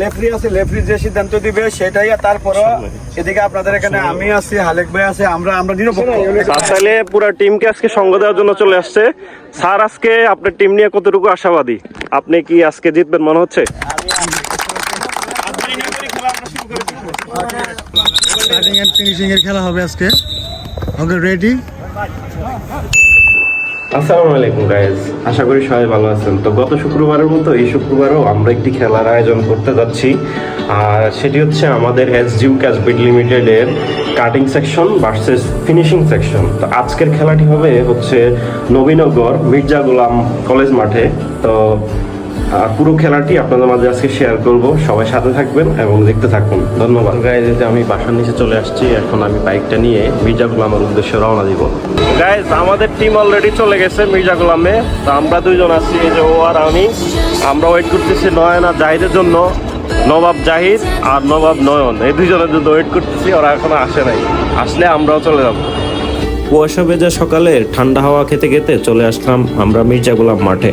লেফরি আছে লেফরি যে সিদ্ধান্ত দিবে সেটাই আর তারপরে এদিকে আপনাদের এখানে আমি আছি হালেক ভাই আছে আমরা আমরা নিরপেক্ষ। তাহলে পুরো টিমকে আজকে সঙ্গ দেওয়ার জন্য চলে আসছে। স্যার আজকে আপনার টিম নিয়ে কতটুকু আশাবাদী? আপনি কি আজকে জিতবেন মনে হচ্ছে? স্টার্টিং এন্ড ফিনিশিং এর খেলা হবে আজকে। ওকে রেডি আসসালামু আলাইকুম গাইজ আশা করি সবাই ভালো আছেন। তো গত শুক্রবারের মতো এই শুক্রবারও আমরা একটি খেলার আয়োজন করতে যাচ্ছি। আর সেটি হচ্ছে আমাদের এস জিউ ক্যাশবিট লিমিটেডের cutting section versus finishing section তো আজকের খেলাটি হবে হচ্ছে নবীনগর মির্জা গোলাম কলেজ মাঠে। তো পুরো খেলাটি আপনাদের মাঝে আজকে শেয়ার করব। সবাই সাথে থাকবেন এবং দেখতে থাকুন। ধন্যবাদ। গাইজ যেতে আমি বাসার নিচে চলে আসছি এখন আমি বাইকটা নিয়ে মির্জা গোলামের উদ্দেশ্যে রওনা দিব। গাইজ আমাদের টিম অলরেডি চলে গেছে মির্জা গোলামে। তো আমরা দুইজন আছি যে ও আর আমি। আমরা ওয়েট করতেছি নয়ন আর জাহিদের জন্য নবাব জাহিদ আর নবাব নয়ন। এই দুইজনের জন্য ওয়েট করতেছি ওরা এখনও আসে নাই। আসলে আমরাও চলে যাব। কুয়াশা ভেজা সকালে ঠান্ডা হাওয়া খেতে খেতে চলে আসলাম আমরা মির্জা গোলাম মাঠে।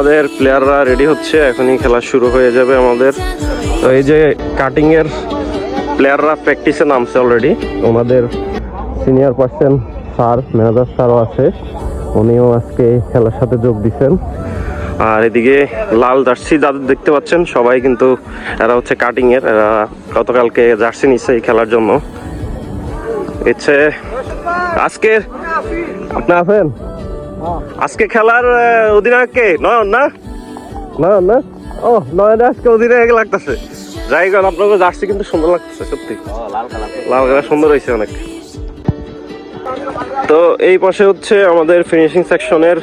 আমাদের প্লেয়াররা রেডি হচ্ছে, এখনই খেলা শুরু হয়ে যাবে আমাদের। তো এই যে কাটিং এর প্লেয়াররা প্র্যাকটিসে নামছে অলরেডি ওনাদের সিনিয়র পার্সন স্যার ম্যানেজার স্যারও আছে। উনিও আজকে খেলার সাথে যোগ দিচ্ছেন আর এদিকে লাল জার্সি যাদের দেখতে পাচ্ছেন, সবাই কিন্তু এরা হচ্ছে কাটিং এর গতকালকে জার্সি নিচ্ছে এই খেলার জন্য। ইচ্ছে আজকের আপনি আছেন? আজকে খেলার অধিনায়ক কে? নয়ন না? নয়ন না? ও নয়ন আজকে অধিনায়ক লাগতেছে। যাই কারণ আপনাকে জার্সি কিন্তু সুন্দর লাগতেছে সত্যি। লাল কালার সুন্দর হয়েছে অনেক। তো এই পাশে হচ্ছে আমাদের ফিনিশিং সেকশনের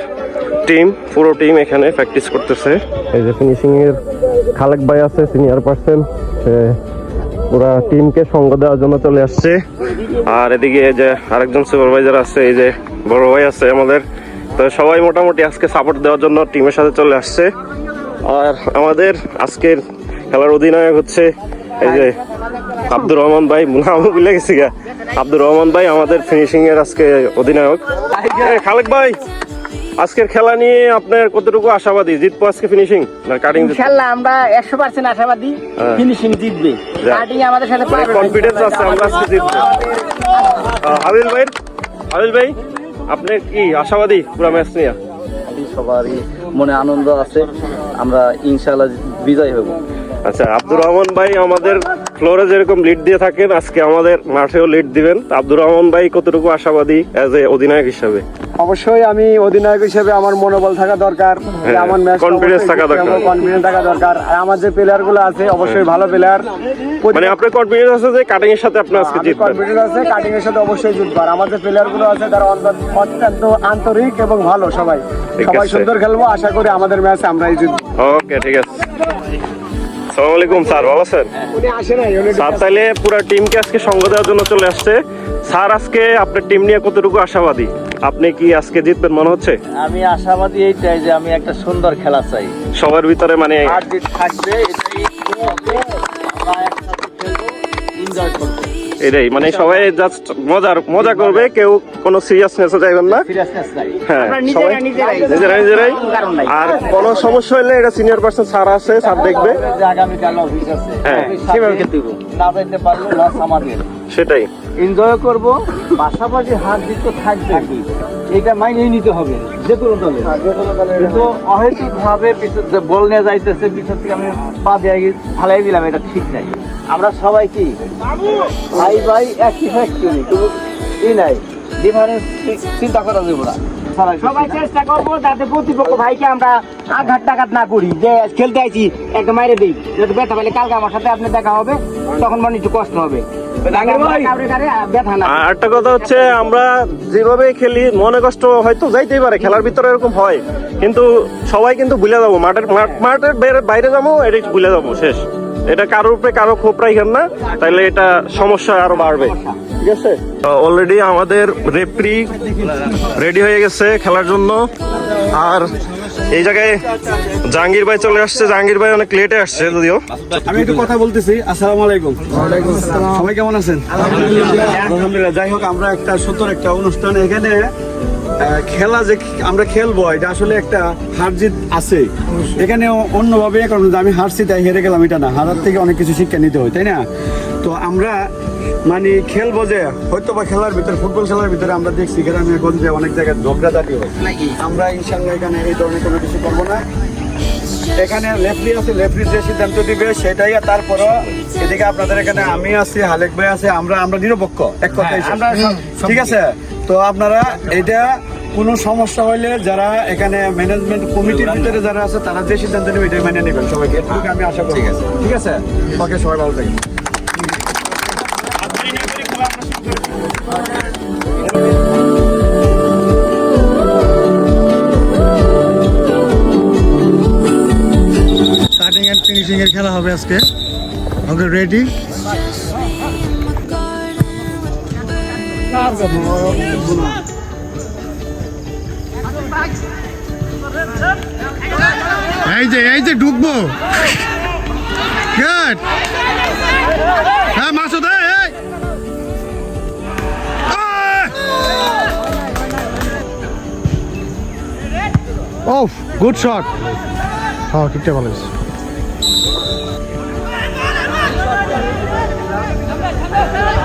টিম পুরো টিম এখানে প্র্যাকটিস করতেছে। এই যে ফিনিশিং এর খালেক ভাই আছে সিনিয়র পার্সন সে পুরা টিমকে সঙ্গ দেওয়ার জন্য চলে আসছে। আর এদিকে এই যে আরেকজন সুপারভাইজার আছে এই যে বড় ভাই আছে আমাদের। তো সবাই মোটামুটি আজকে সাপোর্ট দেওয়ার জন্য টিমের সাথে চলে আসছে। আর আমাদের আজকের খেলার অধিনায়ক হচ্ছে এই যে আব্দুর রহমান ভাই। নাম ভুলে গেছি গা। আব্দুর রহমান ভাই আমাদের ফিনিশিং এর আজকে অধিনায়ক। খালেক ভাই আজকের খেলা নিয়ে আপনার কতটুকু আশাবাদী? জিতবো আজকে ফিনিশিং না কাটিং ইনশাল্লাহ আমরা একশো পার্সেন্ট আশাবাদী হ্যাঁ। ফিনিশিং জিতবে। কাটিং আমাদের সাথে কনফিডেন্স আছে আমরা আজকে জিতবো। হাবিল ভাই হাবিল ভাই। আপনি কি আশাবাদী পুরো ম্যাচ নিয়ে? সবারই মনে আনন্দ আছে। আমরা ইনশাআল্লাহ বিজয় হব। আচ্ছা আব্দুর রহমান ভাই আমাদের ফ্লোরে যেরকম লিড দিয়ে থাকেন আজকে আমাদের মাঠেও লিড দিবেন। আব্দুর রহমান ভাই কতটুকু আশাবাদী অ্যাজ এ অধিনায়ক হিসাবে? অবশ্যই আমি অধিনায়ক হিসেবে আমার মনোবল থাকা দরকার হ্যাঁ, আমার ম্যাচ confidence থাকা দরকার। কনফিডেন্স থাকা দরকার। আর আমার যে প্লেয়ারগুলো আছে অবশ্যই ভালো প্লেয়ার মানে আপনার কনফিডেন্স আছে যে কাটিং এর সাথে আপনি আজকে জিতবেন? কনফিডেন্স আছে কাটিং এর সাথে অবশ্যই জিতবো আর আমার যে প্লেয়ারগুলো আছে তারা অত্যন্ত আন্তরিক এবং ভালো সবাই। সবাই সুন্দর খেলব আশা করি আমাদের ম্যাচ আমরাই জিতবো। ওকে ঠিক আছে। আসসালামু আলাইকুম স্যার ভালো আছেন? উনি আসে নাই উনি স্যার তাহলে পুরো টিমকে আজকে সঙ্গ দেওয়ার জন্য চলে আসছে। স্যার আজকে আপনার টিম নিয়ে কতটুকু আশাবাদী? আপনি কি আজকে জিতবেন মনে হচ্ছে? আমি আশাবাদী এইটাই যে আমি একটা সুন্দর খেলা চাই। সবার ভিতরে মানে থাকবে এটাই আমরা একসাথে খেলব এনজয় করব। এটাই। মানে সবাই জাস্ট মজার মজা করবে কেউ কোনো সিরিয়াসনেসে যাইবেন না। হ্যাঁ সবাই নিজেরাই। নিজেরাই নিজেরাই। নিজেরাই কারণ নাই। আর কোনো সমস্যা হলে এটা সিনিয়র পার্সন স্যার আছে স্যার দেখবে। যে আগামীকাল অফিস আছে। হ্যাঁ, সেভাবে খেলতে না যাইতে পারলে লস আমাদের। সেটাই। এনজয় করব। পাশাপাশি হাত জিত তো থাকবে। এটা মাইনেই নিতে হবে যে কোনো দলে। কিন্তু অহেতুক ভাবে বল নিয়ে যাইতেছে পিছন থেকে আমি পা দিয়ে ফালাই দিলাম এটা ঠিক নাই। আমরা সবাই কি? ভাই ভাই একই ফ্যাক্টরি কোনো ই নাই। ডিফারেন্স চিন্তা করা যাবে না। সবাই চেষ্টা করব যাতে প্রতিপক্ষ ভাইকে আমরা আঘাত টাঘাত না করি। যে খেলতে আইছি একটা মাইরে দিই। যাতে ব্যথা পেলে কালকে আমার সাথে আপনি দেখা হবে তখন মনে একটু কষ্ট হবে। একটা কথা হচ্ছে আমরা যেভাবে খেলি মনে কষ্ট হয়তো যাইতেই পারে খেলার ভিতরে এরকম হয়। কিন্তু সবাই কিন্তু ভুলে যাব। মাঠের মাঠের বাইরে- বাইরে যাব এটা ভুলে যাব শেষ। এটা কারোর উপরে কারও ক্ষোভ রাখেন না তাহলে এটা সমস্যা আরও বাড়বে। ঠিক আছে? অলরেডি আমাদের রেফরি রেডি হয়ে গেছে খেলার জন্য। আর এই জায়গায় জাহাঙ্গীর ভাই চলে আসছে। জাহাঙ্গীর ভাই অনেক লেটে আসছে যদিও। আমি একটু কথা বলতেছি। আসসালামু আলাইকুম। সবাই কেমন আছেন? আলহামদুলিল্লাহ। যাই হোক আমরা একটা সুন্দর একটা অনুষ্ঠান এখানে খেলা যে আমরা খেলব এটা আসলে একটা হার জিত আছে এখানে অন্যভাবে কারণ আমি হারছি তাই হেরে গেলাম এটা না। হারার থেকে অনেক কিছু শিক্ষা নিতে হয় তাই না? তো আমরা মানে খেলব যে হয়তো বা খেলার ভিতরে ফুটবল খেলার ভিতরে আমরা দেখছি গ্রামে গঞ্জে অনেক জায়গায় ঝগড়াঝাটি হয়। আমরা ইনশাল্লাহ এখানে এই ধরনের কোনো কিছু করব না। এখানে লেফরি আছে লেফরি যে সিদ্ধান্ত দিবে সেটাই আর তারপরও এদিকে আপনাদের এখানে আমি আছি হালেক ভাই আছে আমরা আমরা নিরপেক্ষ এক কথাই আমরা ঠিক আছে? তো আপনারা এটা কোনো সমস্যা হলে যারা এখানে ম্যানেজমেন্ট কমিটির ভিতরে যারা আছে তারা যে সিদ্ধান্ত নেবে এটাই মেনে নেবেন সবাইকে। আমি আশা করি। ঠিক আছে। ঠিক আছে? ওকে সবাই ভালো থাকেন। ফিনিশিং এর খেলা হবে আজকে। Okay ready. এই যে এই যে ঢুকবো। গুড হ্যাঁ এই, এই। ওফ গুড শট হ্যাঁ ঠিকঠাক ভালো হয়েছে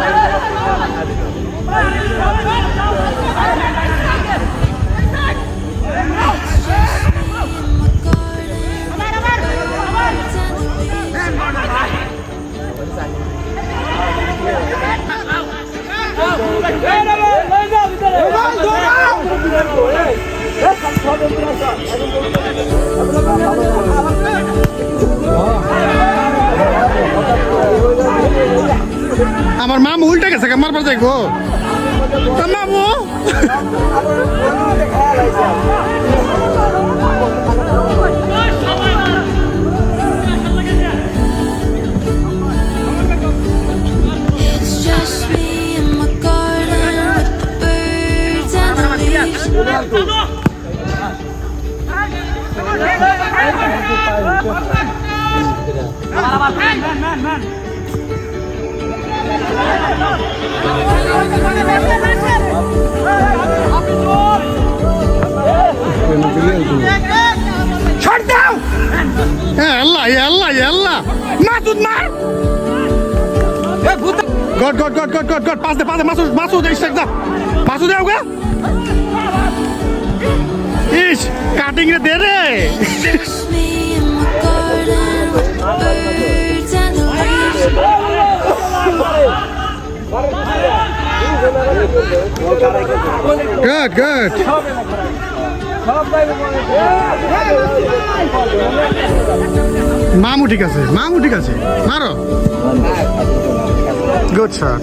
আমার মামু উল্টে গেছে আমার পর দেখব মামু? আল্লাহ এ আল্লাহ। মাসুদ মার গড গড গড গড গড গড পাস দে পাস দে মাসুদ মাসুদ এই সেক দা। মাসুদ দেও গা ইস কাটিং রে দে রে। Just me মামু ঠিক আছে, মামু ঠিক আছে। মারো। গুড শট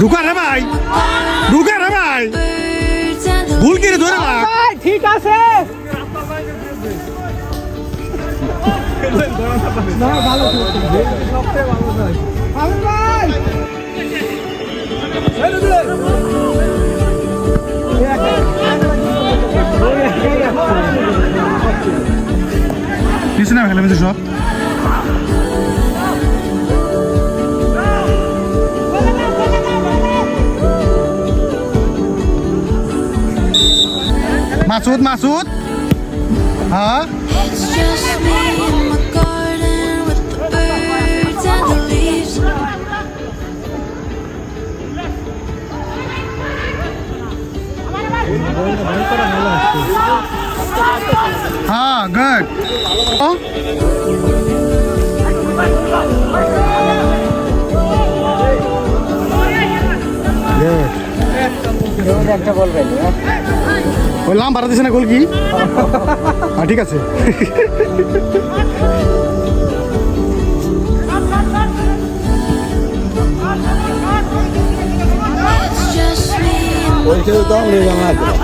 ঢুকা রে ভাই ঢুকা রে ভাই। ভুল করে ঠিক আছে। না ফেলে মেঝে সব মাসুদ মাসুদ হ্যাঁ It's Masud, Masud. Hah? Ah, good. Oh? একটা বলবেন ওই লাম ভাড়া দিছে না গোল কি হ্যাঁ ঠিক আছে my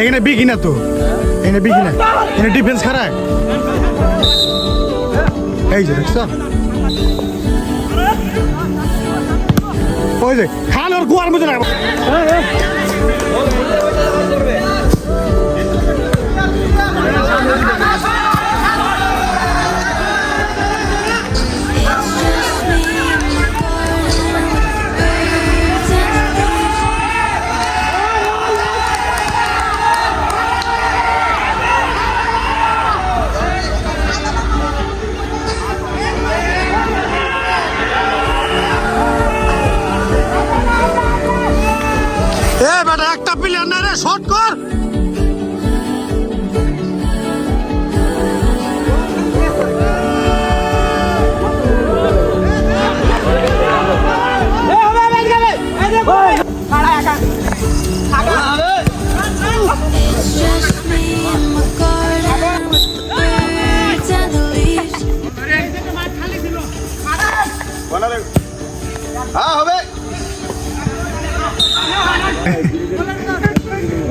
এখানে বিকি না তো? এখানে বিকি না এখানে ডিফেন্স খারাপ এই যে, দেখছ? ওই যে, খাল ওর গুয়ার মধ্যে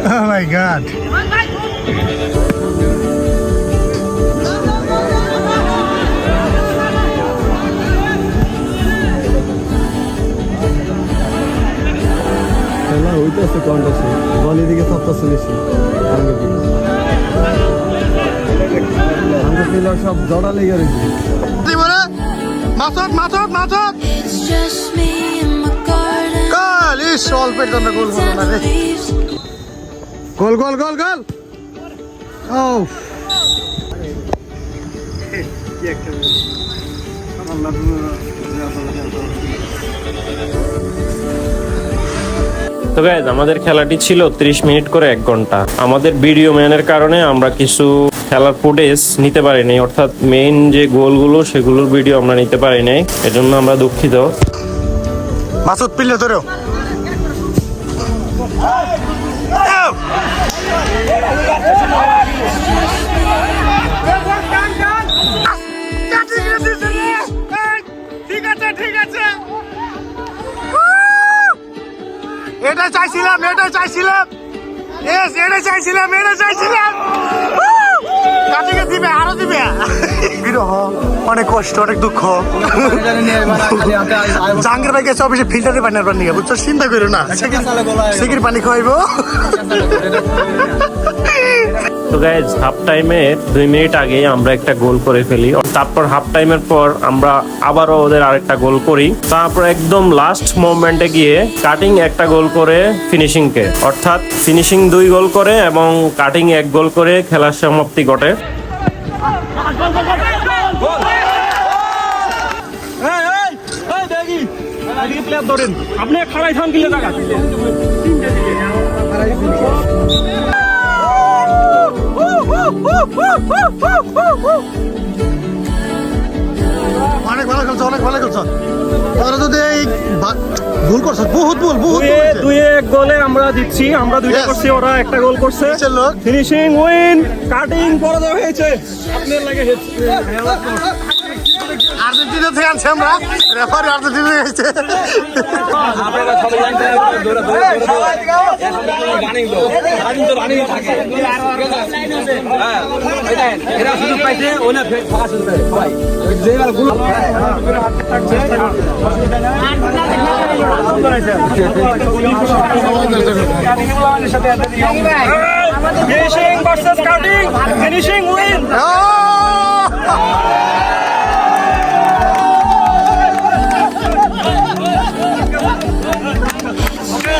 Oh my god. খেলা হইতেছে কন্টাসে বল এদিকে সপ্তাহ আঙ্গে প্লেয়ার সব জড়া লেগে রয়েছে। জীবনে মাথত মাথত মাথত অল্পের জন্য হলো না রে। গোল গোল গোল গোল। ও তো গাইজ আমাদের খেলাটি ছিল 30 মিনিট করে এক ঘণ্টা। আমাদের ভিডিও ম্যানের কারণে আমরা কিছু খেলার ফুটেজ নিতে পারিনি। অর্থাৎ মেইন যে গোলগুলো, সেগুলোর ভিডিও আমরা নিতে পারিনি। এজন্য আমরা দুঃখিত। মাসুদ, পিল্লে ধরো এটা চাইছিলাম এটা চাইছিলাম। এস এটা চাইছিলাম এটা চাইছিলাম। কাটিকে দিবে আরও দিবে। বিরহ অনেক কষ্ট অনেক দুঃখ। জাহাঙ্গীর ভাই গেছে অফিসে ফিল্টারে পানি আর পানি বুঝছ? চিন্তা করো না। সেকির পানি খাইবো তো গাইজ হাফ টাইমে দুই মিনিট আগে আমরা একটা গোল করে ফেলি। তারপর হাফ টাইমের পর আমরা আবারও ওদের আরেকটা গোল করি। তারপর একদম লাস্ট মোমেন্টে গিয়ে কাটিং একটা গোল করে ফিনিশিং কে। অর্থাৎ ফিনিশিং দুই গোল করে এবং কাটিং এক গোল করে খেলার সমাপ্তি ঘটে। আপনি খাড়াই থাম কিলে টাকা। অনেক ভালো খেলছো অনেক ভালো খেলছো। তোরা যদি এই ভুল করছ বহুত ভুল বহুত। দুই এক গোলে আমরা দিচ্ছি আমরা দুইটা. করছি ওরা একটা গোল করছে। ফিনিশিং উইন কাটিং পরাজয় হয়েছে। আপনার লাগে আর্জেন্টিনা থেকে আনছি আমরা। রেফারি আর্জেন্টিনা এসেছে। Finishing versus cutting finishing win ও!